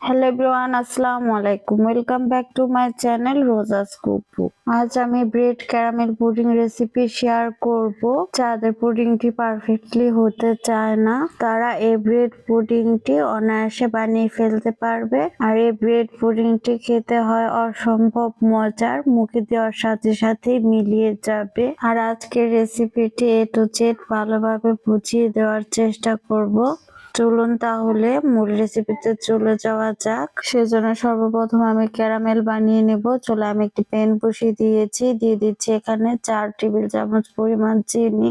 Hello everyone আসসালামু আলাইকুম welcome back to my channel রোজাস কুকু আজ আমি bread caramel pudding recipe share করব। যাদের পুডিংটি পারফেক্টলি হতে চায় না, তারা এই ব্রেড পুডিংটি অনায়াসে বানিয়ে ফেলতে পারবে। আর এই ব্রেড পুডিংটি খেতে হয় অসম্ভব মজার, মুখে দেওয়ার সাথে সাথেই মিলিয়ে যাবে। আর আজকের রেসিপিটি এ টু জেড ভালোভাবে বুঝিয়ে দেওয়ার চেষ্টা করব। চলুন তাহলে মূল রেসিপিতে চলে যাওয়া যাক। সেজন্য সর্বপ্রথম আমি ক্যারামেল বানিয়ে নেব। চলে আমি একটি প্যান বসিয়ে দিয়েছি। দিয়ে দিচ্ছি এখানে চার টেবিল চামচ পরিমাণ চিনি।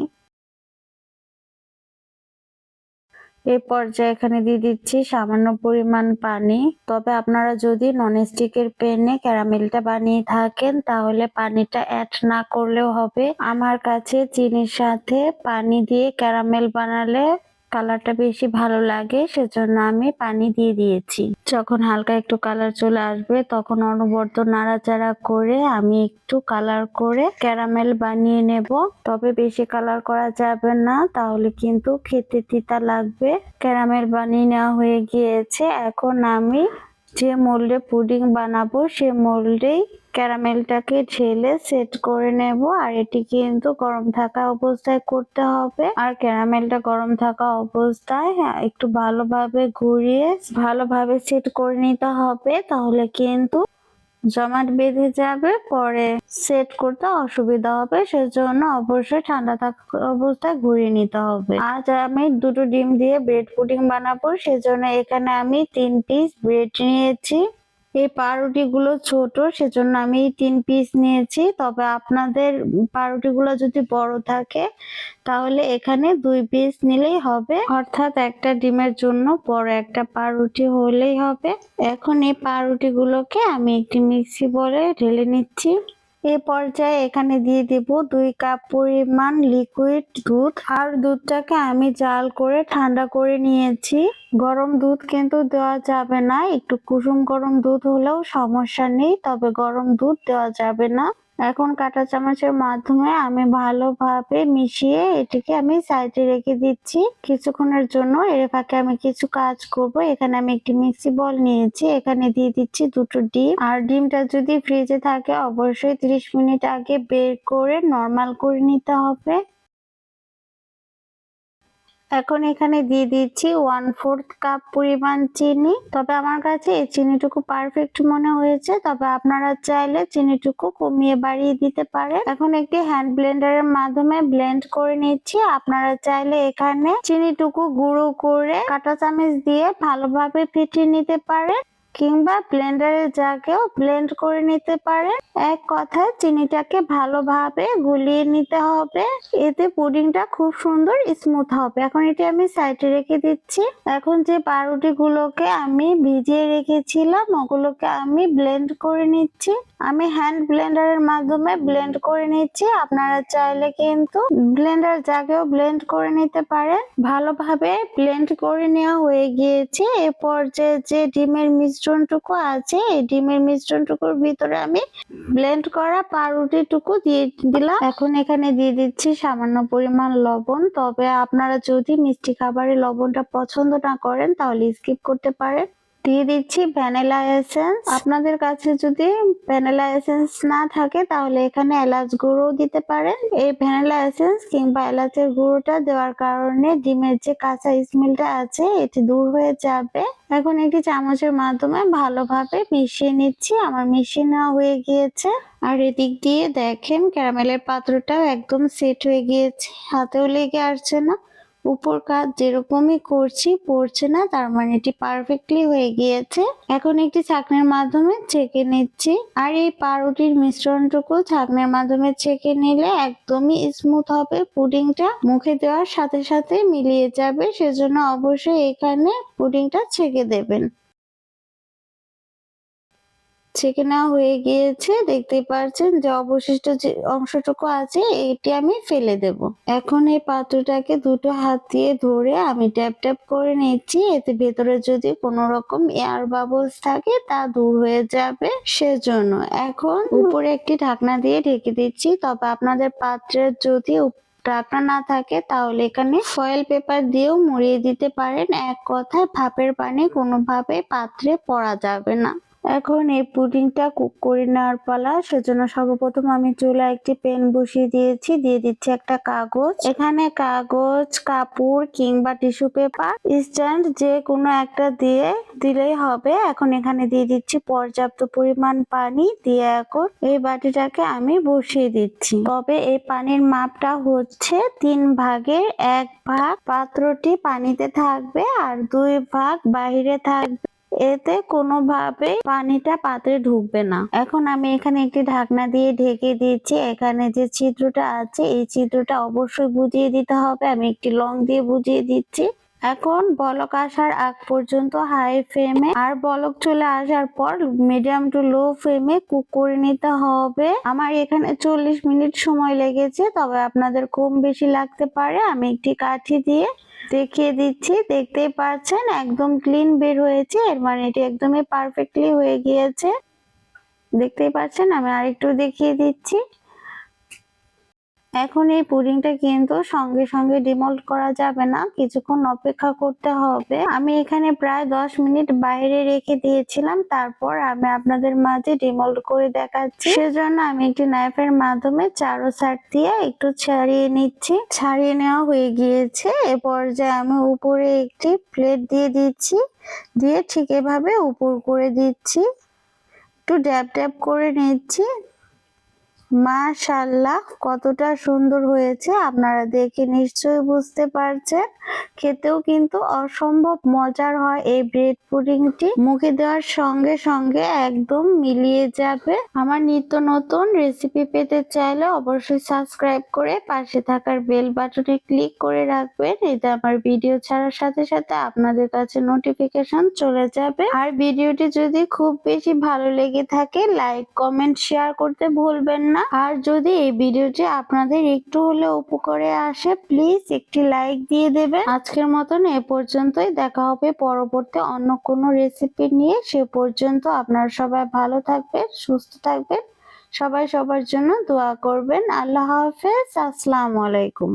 এই পর্যায়ে এখানে দিয়ে দিচ্ছি সামান্য পরিমাণ পানি। তবে আপনারা যদি ননস্টিকের প্যানে ক্যারামেলটা বানিয়ে থাকেন, তাহলে পানিটা অ্যাড না করলেও হবে। আমার কাছে চিনির সাথে পানি দিয়ে ক্যারামেল বানালে কালারটা বেশি ভালো লাগে, সেজন্য আমি পানি দিয়ে দিয়েছি। যখন হালকা একটু কালার চলে আসবে, তখন অনবরত নাড়াচাড়া করে আমি একটু কালার করে ক্যারামেল বানিয়ে নেব। তবে বেশি কালার করা যাবে না, তাহলে কিন্তু খেতে তিতা লাগবে। ক্যারামেল বানিয়ে নেওয়া হয়ে গিয়েছে। এখন আমি যে মোল্ডে পুডিং বানাবো সে মোল্ডেই ক্যারামেলটাকে ঢেলে সেট করে নেব। আর এটি কিন্তু গরম থাকা অবস্থায় করতে হবে। আর ক্যারামেলটা গরম থাকা অবস্থায় হ্যাঁ, একটু ভালোভাবে ঘুরিয়ে ভালোভাবে সেট করে নিতে হবে। তাহলে কিন্তু জমাট বেঁধে যাবে, পরে সেট করতে অসুবিধা হবে, সেজন্য অবশ্যই ঠান্ডা থাকা অবস্থায় ঘুরিয়ে নিতে হবে। আজ আমি দুটো ডিম দিয়ে ব্রেড পুডিং বানাবো, সেজন্য এখানে আমি তিন পিস ব্রেড নিয়েছি। এই পাউরুটি গুলো ছোট, সেজন্য আমি তিন পিস নিয়েছি। তবে আপনাদের পাউরুটি গুলো যদি বড় থাকে, তাহলে এখানে দুই পিস নিলেই হবে। অর্থাৎ একটা ডিমের জন্য বড় একটা পাউরুটি হলেই হবে। এখন এই পাউরুটি গুলোকে আমি একটি মিক্সি বলে ঢেলে নিচ্ছি। এ পর্যায়ে এখানে দিয়ে দেব দুই কাপ পরিমাণ লিকুইড দুধ। আর দুধটাকে আমি জাল করে ঠান্ডা করে নিয়েছি। গরম দুধ কিন্তু দেওয়া যাবে না। একটু কুসুম গরম দুধ হলেও সমস্যা নেই, তবে গরম দুধ দেওয়া যাবে না। এখন কাঁটা চামচের মাধ্যমে আমি ভালোভাবে মিশিয়ে এটিকে আমি সাইডে রেখে দিচ্ছি। কিছুক্ষণের জন্য এর ফাঁকে আমি কিছু কাজ করব। এখানে আমি একটি মিক্সি বল নিয়েছি। এখানে দিয়ে দিচ্ছি দুটো ডিম। আর ডিমটা যদি ফ্রিজে থাকে, অবশ্যই 30 মিনিট আগে বের করে নর্মাল করে নিতে হবে। এখন এখানে দিয়ে দিচ্ছি ওয়ান ফোর্থ কাপ পরিমাণ চিনি। তবে আমার কাছে এই চিনিটুকু পারফেক্ট মনে হয়েছে। তবে আপনারা চাইলে চিনিটুকু কমিয়ে বাড়িয়ে দিতে পারেন। এখন একটি হ্যান্ড ব্লেন্ডারের মাধ্যমে ব্লেন্ড করে নিচ্ছি। আপনারা চাইলে এখানে চিনিটুকু গুঁড়ো করে কাটা চামচ দিয়ে ভালোভাবে ফিটিয়ে নিতে পারেন। কিংবা ব্লেন্ডারে জাগেও ব্লেন্ড করে নিতে পারে এক কথায় চিনিটাকে ভালোভাবে গুলিয়ে নিতে হবে। এতে পুডিংটা খুব সুন্দর স্মুথ হবে। এখন এটি আমি সাইডে রেখে দিচ্ছি। এখন যে পাউরুটি গুলোকে আমি ভিজিয়ে রেখেছিলাম, ওগুলোকে আমি ব্লেন্ড করে নিচ্ছি। আমি হ্যান্ড ব্লেন্ডারের মাধ্যমে ব্লেন্ড করে নিচ্ছি। আপনারা চাইলে কিন্তু ব্লেন্ডার জাগেও ব্লেন্ড করে নিতে পারেন। ভালোভাবে ব্লেন্ড করে নেওয়া হয়ে গিয়েছে। এ পর্যায়ে যে ডিমের মিশ্রণটুকু আছে, এই ডিমের মিশ্রণটুকুর ভিতরে আমি ব্লেন্ড করা পাউরুটিটুকু দিয়ে দিলাম। এখন এখানে দিয়ে দিচ্ছি সামান্য পরিমাণ লবণ। তবে আপনারা যদি মিষ্টি খাবারে লবণটা পছন্দ না করেন, তাহলে স্কিপ করতে পারেন। দিয়ে দিচ্ছি ভ্যানিলা এসেন্স আপনাদের কাছে যদি ভ্যানিলা এসেন্স না থাকে, তাহলে এখানে এলাচ গুঁড়ো দিতে পারেন। এই ভ্যানিলা এসেন্স কিংবা এলাচের গুঁড়োটা দেওয়ার কারণে ডিমের যে কাঁচা স্মেলটা আছে, এটি দূর হয়ে যাবে। এখন একটি চামচের মাধ্যমে ভালোভাবে মিশিয়ে নিচ্ছি। আমার মিশিয়ে নেওয়া হয়ে গিয়েছে। আর এদিক দিয়ে দেখেন, ক্যারামেলের পাত্রটাও একদম সেট হয়ে গিয়েছে। হাতেও লেগে আসছে না। উপর কাজ যেরকমই করছি, পড়ছে না, তার মানে এটি পারফেক্টলি হয়ে গিয়েছে। এখন একটি ছাকনের মাধ্যমে ছেঁকে নিচ্ছি। আর এই পাউরুটির মিশ্রণটুকু ছাকনের মাধ্যমে ছেঁকে নিলে একদমই স্মুথ হবে। পুডিংটা মুখে দেওয়ার সাথে সাথে মিলিয়ে যাবে, সেজন্য অবশ্যই এখানে পুডিংটা ছেঁকে দেবেন। ছেঁকে নেওয়া হয়ে গিয়েছে, দেখতেই পাচ্ছেন যে অবশিষ্ট যে অংশটুকু আছে, এটি আমি ফেলে দেব। এখন এই পাত্রটাকে দুটো হাত দিয়ে ধরে আমি ট্যাপ ট্যাপ করে নিচ্ছি। এতে ভেতরে যদি কোনো রকম এয়ার বাবলস থাকে, তা দূর হয়ে যাবে সেজন্য। এখন উপরে একটি ঢাকনা দিয়ে ঢেকে দিচ্ছি। তবে আপনাদের পাত্রের যদি ঢাকনা না থাকে, তাহলে এখানে ফয়েল পেপার দিয়েও মুড়িয়ে দিতে পারেন। এক কথায় ভাপের পানি কোনোভাবে পাত্রে পড়া যাবে না। এখন এই পুডিংটা কুক করে নেওয়ার পালা। সেজন্য সর্বপ্রথম আমি চুলায় একটি প্যান বসিয়ে দিয়েছি। দিয়ে দিচ্ছি একটা কাগজ। এখানে কাগজ, কাপড় কিংবা টিস্যু পেপার, স্ট্যান্ড যে কোনো একটা দিয়ে দিলেই হবে। এখন এখানে দিয়ে দিচ্ছি পর্যাপ্ত পরিমাণ পানি দিয়ে এখন এই বাটিটাকে আমি বসিয়ে দিচ্ছি। তবে এই পানির মাপটা হচ্ছে তিন ভাগের এক ভাগ। পাত্রটি পানিতে থাকবে আর দুই ভাগ বাহিরে থাকবে। এতে কোনোভাবে পানিটা পাত্রে ঢুকবে না। এখন আমি এখানে একটি ঢাকনা দিয়ে ঢেকে দিচ্ছি। এখানে যে ছিদ্রটা আছে, এই ছিদ্রটা অবশ্যই বুঝিয়ে দিতে হবে। আমি একটি লং দিয়ে বুঝিয়ে দিচ্ছি। এখন বলক আসার আগ পর্যন্ত হাই ফ্লেমে আর বলক চলে আসার পর মিডিয়াম টু লো ফ্লেমে কুক করে নিতে হবে। আমার এখানে চল্লিশ মিনিট সময় লেগেছে, তবে আপনাদের কম বেশি লাগতে পারে। আমি একটি কাঠি দিয়ে দেখিয়ে দিচ্ছি, দেখতেই পাচ্ছেন, একদম ক্লিন বের হয়েছে, এর মানে এটি একদমই পারফেক্টলি হয়ে গিয়েছে। দেখতেই পাচ্ছেন, আমি আরেকটু দেখিয়ে দিচ্ছি। এখন এই পুডিংটা কিন্তু সঙ্গে সঙ্গে ডিমল্ট করা যাবে না। কিছুক্ষণ অপেক্ষা করতে হবে। আমি এখানে প্রায় দশ মিনিট বাইরে রেখে দিয়েছিলাম। তারপর আমি আপনাদের মাঝে ডিমল্ট করে দেখাচ্ছি। সেজন্য আমি একটি নাইফের মাধ্যমে চারো সাইড দিয়ে একটু ছাড়িয়ে নিচ্ছি। ছাড়িয়ে নেওয়া হয়ে গিয়েছে। এ পর্যায়ে আমি উপরে একটি প্লেট দিয়ে দিচ্ছি। দিয়ে ঠিক এভাবে উপর করে দিচ্ছি। একটু ড্যাব ড্যাব করে নিচ্ছি। মাশাল্লাহ কতটা সুন্দর হয়েছে। আপনারা দেখে নিশ্চয়ই বুঝতে পারছেন। খেতেও কিন্তু অসম্ভব মজার হয় এই ব্রেড পুডিংটি মুখে দেওয়ার সঙ্গে সঙ্গে একদম মিলিয়ে যাবে। আমার নিত্য নতুন রেসিপি পেতে চাইলে অবশ্যই সাবস্ক্রাইব করে পাশে থাকার বেল বাটনে ক্লিক করে রাখবেন। এতে আমার ভিডিও ছাড়ার সাথে সাথে আপনাদের কাছে নোটিফিকেশন চলে যাবে। আর ভিডিওটি যদি খুব বেশি ভালো লেগে থাকে লাইক কমেন্ট শেয়ার করতে ভুলবেন না? আর যদি এই ভিডিওটি আপনাদের একটু হলে উপকারে আসে প্লিজ একটি লাইক দিয়ে দেবেন। আজকের মতন এ পর্যন্তই। দেখা হবে পরবর্তী অন্য কোনো রেসিপি নিয়ে। সে পর্যন্ত আপনারা সবাই ভালো থাকবেন, সুস্থ থাকবেন। সবাই সবার জন্য দোয়া করবেন। আল্লাহ হাফেজ। আসসালামু আলাইকুম।